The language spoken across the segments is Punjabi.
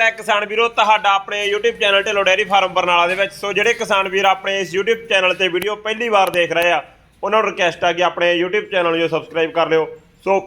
ਹੈ ਕਿਸਾਨ ਵੀਰੋ ਤੁਹਾਡਾ ਆਪਣੇ YouTube channel Dhillon dairy farm Barnala ਦੇ ਵਿੱਚ। ਸੋ ਜਿਹੜੇ ਕਿਸਾਨ ਵੀਰ ਆਪਣੇ ਇਸ YouTube ਚੈਨਲ ਤੇ ਵੀਡੀਓ ਪਹਿਲੀ ਵਾਰ ਦੇਖ ਰਹੇ ਆ ਉਹਨਾਂ ਨੂੰ ਰਿਕਵੈਸਟ ਆ ਕਿ ਆਪਣੇ YouTube ਚੈਨਲ ਨੂੰ ਸਬਸਕ੍ਰਾਈਬ ਕਰ ਲਿਓ। ਸੋ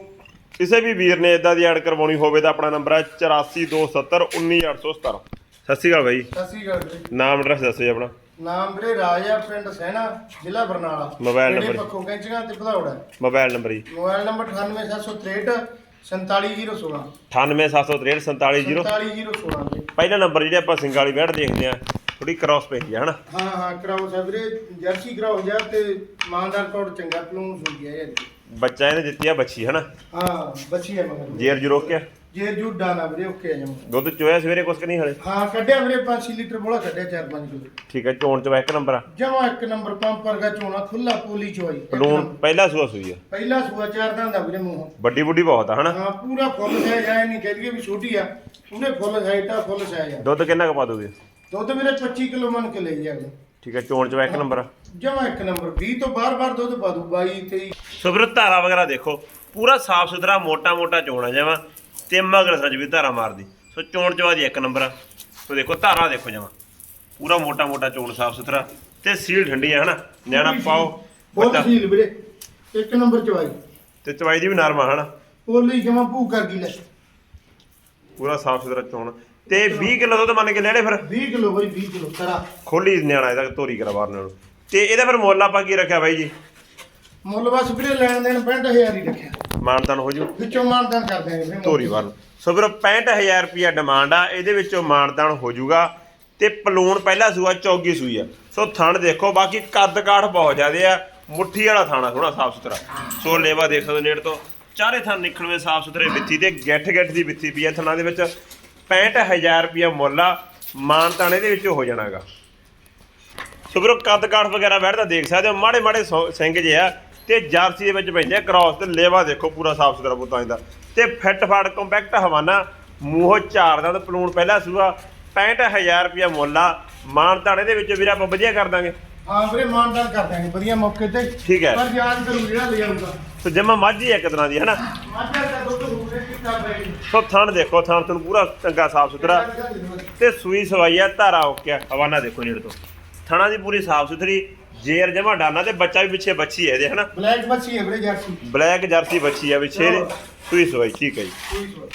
ਕਿਸੇ ਵੀ ਵੀਰ ਨੇ ਇਦਾਂ ਦੀ ਐਡ ਕਰਵਾਉਣੀ ਹੋਵੇ ਤਾਂ ਆਪਣਾ ਨੰਬਰ ਹੈ 8427191817 ਸਤਿ ਸ਼੍ਰੀ ਅਕਾਲ ਬਾਈ। ਸਤਿ ਸ਼੍ਰੀ ਅਕਾਲ ਵੀਰੇ ਨਾਮ ਐਡਰੈਸ ਦੱਸੋ ਜੀ ਆਪਣਾ। ਨਾਮ ਵੀਰੇ ਰਾਜਾ ਪਿੰਡ ਸੈਣਾ ਜ਼ਿਲ੍ਹਾ ਬਰਨਾਲਾ। ਮੋਬਾਈਲ ਨੇੜੇ ਨੰਬਰ। ਪੱਖੋ ਕੈਂਚੀਆਂ ਤੇ ਭਦੌੜਾ। ਮੋਬਾਈਲ ਨੰਬਰ ਜੀ। ਮੋਬਾਈਲ ਨੰਬਰ 98763 47016 98763 47016 ਵੀਰੇ ਪਹਿਲਾ ਨੰਬਰ ਜਿਹੜੇ ਆਪਾਂ ਸਿੰਘ ਬੈਠ ਦੇਖਦੇ ਆ ਥੋੜੀ ਕ੍ਰਾਸ ਪੈਂਦੀ ਆ ਹਨਾ ਹਾਂ ਹਾਂ ਕਰਾਓ ਸਾਹਿਬ ਵੀਰੇ ਜਰਸੀ ਕਰਾਓ ਜਾ ਤੇ ਮਾਨਦਾਰ ਕੋਡ ਚੰਗਾ ਪਲੂਨ ਸੁਣਦੀ ਹੈ ਯਾਰ ਬੱਚਾ ਇਹਨੇ ਦਿੱਤੀ ਆ ਬੱਚੀ ਹਨਾ ਹਾਂ ਬੱਚੀ ਹੈ ਮਗਰ ਜੇਰ ਜੂ ਜੇ ਜੁੱਡਾ ਨਾ ਵੀਰੇ ਓਕੇ ਆ ਜਮ। ਦੁੱਧ ਚੋਇਆ ਸਵੇਰੇ ਕੁਛ ਕਿ ਨਹੀਂ ਹਲੇ? ਹਾਂ ਕੱਢਿਆ ਵੀਰੇ 5 ਲੀਟਰ ਬੋਲਾ ਕੱਢਿਆ 4-5 ਕਿਲੋ। ਠੀਕ ਹੈ ਚੋਣ ਚ ਇੱਕ ਨੰਬਰ ਆ? ਜਮਾ ਇੱਕ ਨੰਬਰ ਪੰਪ ਵਰਗਾ ਚੋਣਾ ਖੁੱਲਾ ਪੋਲੀ ਚੋਈ ਪਲੂਨ। ਪਹਿਲਾ ਸੂਆ ਸੂਈ ਆ? ਪਹਿਲਾ ਸੂਆ ਚਾਰ ਦਾ ਦਾ ਵੀਰੇ ਮੂੰਹ। ਵੱਡੀ ਬੁੱਢੀ ਬਹੁਤ ਆ ਹਨਾ? ਹਾਂ ਪੂਰਾ ਫੁੱਲ ਸਾਈਜ਼ ਆਇਆ ਨਹੀਂ ਕਹਦੀਏ ਵੀ ਛੋਟੀ ਆ। ਪੂਰੇ ਫੁੱਲ ਸਾਈਜ਼ ਆ ਫੁੱਲ ਸਾਈਜ਼ ਆ। ਦੁੱਧ ਕਿੰਨਾ ਕੁ ਪਾ ਦੋਗੇ? ਦੁੱਧ ਵੀਰੇ 25 ਕਿਲੋ ਮੰਨ ਕੇ ਲਈ ਜਾਗੇ ਠੀਕ ਹੈ ਚੋਣ ਚ ਇੱਕ ਨੰਬਰ ਆ? ਜਮਾ ਇੱਕ ਨੰਬਰ 20 ਤੋਂ ਬਾਰ-ਬਾਰ ਦੁੱਧ ਪਾ ਦੂ 22 23 ਸੋ ਵੀਰੋ ਧਾਰਾ ਵਗੈਰਾ ਦੇਖੋ ਪੂਰਾ ਸਾਫ਼ ਸੁਥਰਾ ਮੋਟਾ ਮੋਟਾ ਚੋਣ ਆ ਜਾਵਾ ਤੇ ਮਗਰ ਸੱਜ ਵੀ ਧਾਰਾ ਮਾਰਦੀ। ਸੋ ਚੋਣ ਚ ਬਾਦੀ ਇੱਕ ਨੰਬਰ ਆ। ਸੋ ਦੇਖੋ ਧਾਰਾ ਦੇਖੋ ਜਾਵਾ ਪੂਰਾ ਮੋਟਾ ਮੋਟਾ ਚੋਣ ਸਾਫ਼ ਸੁਥਰਾ ਤੇ ਸੀਲ ਠੰਡੀ ਆ ਹਨਾ? ਨਿਆਣਾ ਪਾਓ ਬਹੁਤ ਸੀਲ ਵੀਰੇ। ਇੱਕ ਨੰਬਰ ਚਵਾਈ। ਤੇ ਚਵਾਈ ਦੀ ਵੀ ਨਰਮ ਆ ਹਨਾ? ਪੋਲੀ ਜਮਾ ਭੂ ਕਰ ਗਈ ਲੈ ਪੂਰਾ ਸਾਫ਼ ਸੁਥਰਾ ਚੋਣ। ਤੇ 20 ਕਿਲੋ ਦੁੱਧ ਮੰਨ ਕੇ ਲੈਣੇ ਫਿਰ? 20 ਕਿਲੋ ਬਈ 20 ਕਿਲੋ ਤਰਾ ਖੋਲੀ ਨਿਆਣਾ ਇਹਦਾ ਤੋਰੀ ਕਰਾ ਬਾਹਰ ਨਾਲ। ਤੇ ਇਹਦਾ ਫਿਰ ਮੁੱਲ ਆਪਾਂ ਕੀ ਰੱਖਿਆ ਬਾਈ ਜੀ? ਮੁੱਲ ਬਸ ਵੀਰੇ ਲੈਣ ਦੇਣ 65000 ਹੀ ਰੱਖਿਆ। ਮਾਨਤਾਨ ਹੋ ਜੂ। ਵਿੱਚੋਂ ਮਾਨਦਾਨ ਕਰ ਦਿਆਂਗੇ ਵੀਰੇ ਧੋਰੀ ਵੱਲ ਸੋ ਵੀਰੋ 65000 ਰੁਪਿਆ ਡਿਮਾਂਡ ਆ ਇਹਦੇ ਵਿੱਚੋਂ ਮਾਨਦਾਨ ਹੋ ਜਾਊਗਾ ਤੇ ਪਲੂਣ ਪਹਿਲਾ ਸੂਆ ਚੌਗੀ ਸੂਈ ਆ। ਸੋ ਥਣ ਦੇਖੋ ਬਾਕੀ ਕੱਦ ਕਾਠ ਬਹੁਤ ਜ਼ਿਆਦੇ ਆ। ਮੁੱਠੀ ਵਾਲਾ ਥਾਣਾ ਥੋੜਾ ਸਾਫ਼ ਸੁਥਰਾ। ਸੋ ਲੇਵਾ ਦੇਖ ਸਕਦੇ ਨੇੜ ਤੋਂ। ਚਾਰੇ ਥਣ ਨਿਕਲਵੇਂ ਸਾਫ਼ ਸੁਥਰੇ ਵਿੱਥੀ ਤੇ ਗੱਠ ਗੱਠ ਦੀ ਵਿੱਥੀ ਪਈ ਆ ਥਣਾਂ ਦੇ ਵਿੱਚ। 65000 ਰੁਪਿਆ ਮੁੱਲ ਆ। ਮਾਨਤਾਨ ਇਹਦੇ ਵਿੱਚ ਹੋ ਜਾਣਾਗਾ। ਸੋ ਵੀਰੋ ਕੱਦ ਕਾਠ ਵਗੈਰਾ ਬੈਠਦਾ ਦੇਖ ਸਕਦੇ ਹੋ। ਮਾੜੇ ਮਾੜੇ ਸਿੰਘ ਜੇ ਆ। ਤੇ ਜਰਸੀ ਦੇ ਵਿੱਚ ਪੈਂਦੇ ਆ ਕ੍ਰਾਸ ਤੇ ਲੇਵਾ ਦੇਖੋ ਪੂਰਾ ਸਾਫ਼ ਸੁਥਰਾ ਬੁੱਤਾਂ ਦਾ ਤੇ ਫਿੱਟ ਫਾੜ ਕੰਪੈਕਟ ਹਵਾਨਾ ਮੂੰਹੋਂ ਚਾਰ ਦਾ ਪਲੂਣ ਪਹਿਲਾ ਸੂਆ 65000 ਰੁਪਇਆ ਮੁੱਲ ਆ। ਮਾਨ ਤਾਣੇ ਦੇ ਵਿੱਚ ਵੀਰ ਆਪਾਂ ਵਧੀਆ ਕਰ ਦਾਂਗੇ। ਹਾਂ ਵੀਰੇ ਮਾਨਦਾਨ ਕਰ ਦਿਆਂਗੇ ਵਧੀਆ ਮੌਕੇ ਤੇ। ਠੀਕ ਹੈ। ਪਰ ਯਾਦ ਕਰੂ ਜਿਹੜਾ ਲੈ ਆਊਗਾ ਸੋ ਜਮਾ ਮਾਝੀ ਇੱਕ ਤਰ੍ਹਾਂ ਦੀ ਹਨਾ? ਮਾਝਾ ਦਾ ਦੁੱਧ ਹੋਵੇ ਕਿੱਤਾ ਬਈ ਸੋ ਥਣ ਦੇਖੋ ਥਣ ਤੁਹਾਨੂੰ ਪੂਰਾ ਚੰਗਾ ਸਾਫ਼ ਸੁਥਰਾ। ਤੇ ਸੂਈ ਸਵਾਈ ਆ ਧਾਰਾ ਓਕੇ ਆ। ਹਵਾਨਾ ਦੇਖੋ ਨੇੜ ਤੋਂ। ਥਣਾ ਦੀ ਪੂਰੀ ਸਾਫ਼ ਸੁਥਰੀ। ਜੇਰ ਜਮਾ ਡਾਨਾ ਤੇ ਬੱਚਾ ਵੀ ਪਿੱਛੇ ਬੱਚੀ ਹੈ ਇਹਦੇ ਹਨਾ? ਬਲੈਕ ਬੱਚੀ ਹੈ ਵੀਰੇ ਜਰਸੀ। ਬਲੈਕ ਜਰਸੀ ਬੱਚੀ ਆ ਪਿੱਛੇ। ਇਹਦੇ ਸੂਈ ਸਵਾਈ ਠੀਕ ਹੈ ਜੀ। ਕੋਈ ਸਵਾਲ।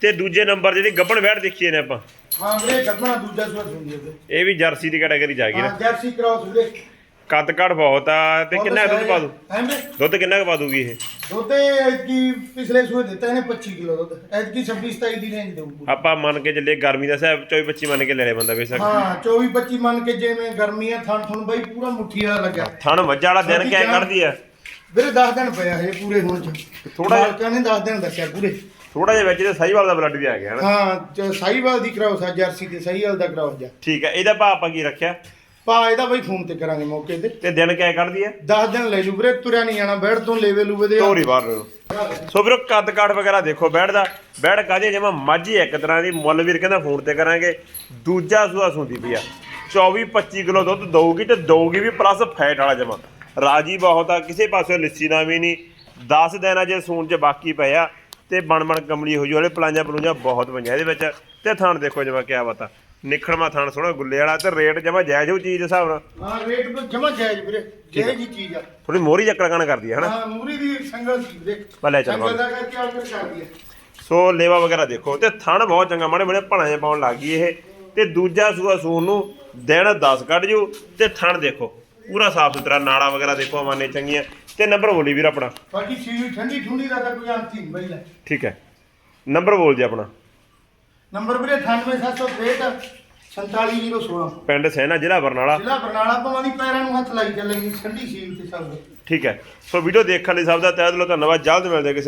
ਤੇ ਦੂਜੇ ਨੰਬਰ ਜਿਹੜੀ ਗੱਬਣ ਵੈੜ ਦੇਖੀਏ ਨੇ ਆਪਾਂ। ਹਾਂ ਵੀਰੇ ਕੱਢਣਾ ਦੂਜਾ ਸਵਾਲ ਸੁਣੀਏ ਵੀਰੇ। ਇਹ ਵੀ ਜਰਸੀ ਦੀ ਕੈਟਾਗਰੀ ਚ ਆ ਗਈ ਨਾ। ਹਾਂ ਜਰਸੀ ਕਰਾਉਸ ਵੀਰੇ। ਕੱਦ ਕਾਠ ਬਹੁਤ ਆ ਤੇ ਕਿੰਨਾ ਕੁ ਦੁੱਧ ਪਾ ਦੂ ਹੈ ਵੀਰੇ ਦੁੱਧ ਕਿੰਨਾ ਕੁ ਪਾ ਦੂਗੀ ਇਹ? ਦੁੱਧ ਐਤਕੀ ਪਿਛਲੇ ਸੂਏ ਦਿੱਤਾ ਇਹਨੇ 25 ਕਿਲੋ ਦੁੱਧ। ਐਤਕੀ 26 27 ਦੀ ਰੇਂਜ ਦੇਊ ਪੂਰੀ। ਆਪਾਂ ਮੰਨ ਕੇ ਚੱਲੇ ਗਰਮੀ ਦਾ ਸਾਹਿਬ 24 25 ਮੰਨ ਕੇ ਲੈਣੇ ਬੰਦਾ ਬੇਸ਼ੱਕ ਹਾਂ 24 25 ਮੰਨ ਕੇ ਜਿਵੇਂ ਗਰਮੀ ਆ ਥਣ ਥਣ ਬਾਈ ਪੂਰਾ ਮੁੱਠੀ ਵਾਲਾ ਲੱਗਿਆ। ਥਣ ਮੱਝਾਂ ਵਾਲਾ ਦਿਨ ਕਿਆ ਕੱਢਦੀ ਆ? ਵੀਰੇ 10 ਦਿਨ ਪਿਆ ਇਹ ਪੂਰੇ ਹੁਣ ਚ। ਥੋੜ੍ਹਾ ਜਿਹਾ- ਮਾਲਕਾਂ ਨੇ 10 ਦਿਨ ਦੱਸਿਆ ਪੂਰੇ। ਥੋੜਾ ਜਿਹਾ ਵਿੱਚ ਤੇ ਸਾਈਵਾਲ ਦਾ ਬਲੱਡ ਵੀ ਆ ਗਿਆ ਹਨਾ ਹਾਂ ਚ- ਸਾਹੀਵਾਲ ਦੀ ਕਰਾਉਸ ਆ ਜਰਸੀ ਤੇ ਸਾਹੀਵਾਲ ਦਾ ਕਰਾਉਸ ਜਾ। ਠੀਕ ਹੈ ਇਹਦਾ ਭਾਅ ਆਪਾਂ ਕੀ ਰੱਖਿਆ? ਪਾ ਇਹਦਾ ਬਾਈ ਫੋਨ ਤੇ ਕਰਾਂਗੇ ਮੌਕੇ ਤੇ। ਤੇ ਦਿਨ ਕਿਆ ਕੱਢਦੀ ਆ? 10 ਦਿਨ ਲੈ ਲੂ ਵੀਰੇ ਤੁਰਿਆ ਨਹੀਂ ਜਾਣਾ ਬੈਠ ਤੋਂ ਲੇਵੇ ਲੂਵੇ ਦੇ ਤੋਰੀ ਬਾਹਰ ਨੂੰ ਸੋ ਵੀਰੋ ਕੱਦ ਕਾਠ ਵਗੈਰਾ ਦੇਖੋ ਬੈੜ ਦਾ ਬੈੜ ਕਾਦੀ ਜਮਾ ਮਾਝੀ ਇੱਕ ਤਰ੍ਹਾਂ ਦੀ ਮੁੱਲ ਵੀਰ ਕਹਿੰਦਾ ਫੋਨ ਤੇ ਕਰਾਂਗੇ। ਦੂਜਾ ਸੂਆ ਸੁੰਦੀ ਪਈ ਆ। 24 25 ਕਿਲੋ ਦੁੱਧ ਦਊਗੀ ਤੇ ਦਊਗੀ ਵੀ ਪਲੱਸ ਫੈਟ ਵਾਲਾ ਜਮਾ। ਰਾਜੀ ਬਹੁਤ ਆ ਕਿਸੇ ਪਾਸੇ ਲਿੱਸੀ ਨਾ ਵੀ ਨਹੀਂ। 10 ਦਿਨ ਅਜੇ ਸੂਣ ਚ ਬਾਕੀ ਪਏ ਆ ਤੇ ਬਣ ਬਣ ਕਮਲੀ ਹੋ ਜੂ ਹਲੇ ਪਲਾਂਜਾ ਪਲੂੰਜਾ ਬਹੁਤ ਪਈਆਂ ਇਹਦੇ ਵਿੱਚ। ਤੇ ਥਣ ਦੇਖੋ ਜਮਾ ਕਿਆ ਬਤਾ। ਨਿਖੜਮਾ ਥਣ ਸੋਹਣਾ ਗੁੱਲੇ ਵਾਲਾ ਤੇ ਰੇਟ ਜਮਾ ਜਾਇਜ਼ ਹੋ ਚੀਜ਼ ਦੇ ਹਿਸਾਬ ਨਾਲ। ਹਾਂ ਰੇਟ ਜਮਾ ਜਾਇਜ਼ ਵੀਰੇ ਹੀ ਚੀਜ਼ ਆ। ਥੋੜੀ ਮੋਹਰੀ ਚੱਕਰ ਕਣ ਕਰਦੀ ਹੈ ਹਨਾ? ਹਾਂ ਮੂਰੀ ਦੀ ਸੰਗਲ ਸੀ ਵੀਰੇ। ਭਲੇ ਚੱਲ ਦਾ ਕਰਕੇ ਆਰਡਰ ਕਰਦੀ ਹੈ ਸੋ ਲੇਵਾ ਵਗੈਰਾ ਦੇਖੋ ਤੇ ਥਣ ਬਹੁਤ ਚੰਗਾ ਮਾੜੇ ਮਾੜੇ ਭਣਾ ਜਿਹਾ ਪਾਉਣ ਲੱਗ ਗਈ ਇਹ। ਤੇ ਦੂਜਾ ਸੂਆ ਸੂਣ ਨੂੰ ਦਿਨ 10 ਕੱਢ ਜੂ ਤੇ ਥਣ ਦੇਖੋ ਪੂਰਾ ਸਾਫ਼ ਸੁਥਰਾ ਨਾੜਾ ਵਗੈਰਾ ਦੇਖੋ ਮਾਨੇ ਚੰਗੀਆਂ। ਤੇ ਨੰਬਰ ਬੋਲੀ ਵੀਰ ਆਪਣਾ। ਬਾਕੀ ਚੀਜ਼ ਠੰਡੀ ਠੁੰਡੀ ਦਾ ਤਾਂ ਕੋਈ ਅੰਤ ਹੀ ਨਹੀਂ ਬਈ ਲੈ। ਠੀਕ ਹੈ। ਨੰਬਰ ਬੋਲ ਜੀ ਆਪਣਾ। ਨੰਬਰ ਵੀਰੇ 98763 47016 ਪਿੰਡ ਸੈਨਾ ਜ਼ਿਲ੍ਹਾ ਬਰਨਾਲਾ। ਜ਼ਿਲ੍ਹਾ ਬਰਨਾਲਾ ਭਾਵੇਂ ਦੀ ਪੈਰਾਂ ਨੂੰ ਹੱਥ ਲਾਈ ਚੱਲੇਗੀ ਠੰਡੀ ਸੀਲ ਤੇ ਸਭ। ਠੀਕ ਹੈ। ਸੋ ਵੀਡੀਓ ਦੇਖਣ ਲਈ ਸਭ ਦਾ ਤਹਿ ਦਿਲੋਂ ਧੰਨਵਾਦ। ਜਲਦ ਮਿਲਦੇ ਹਾਂ ਕਿਸੇ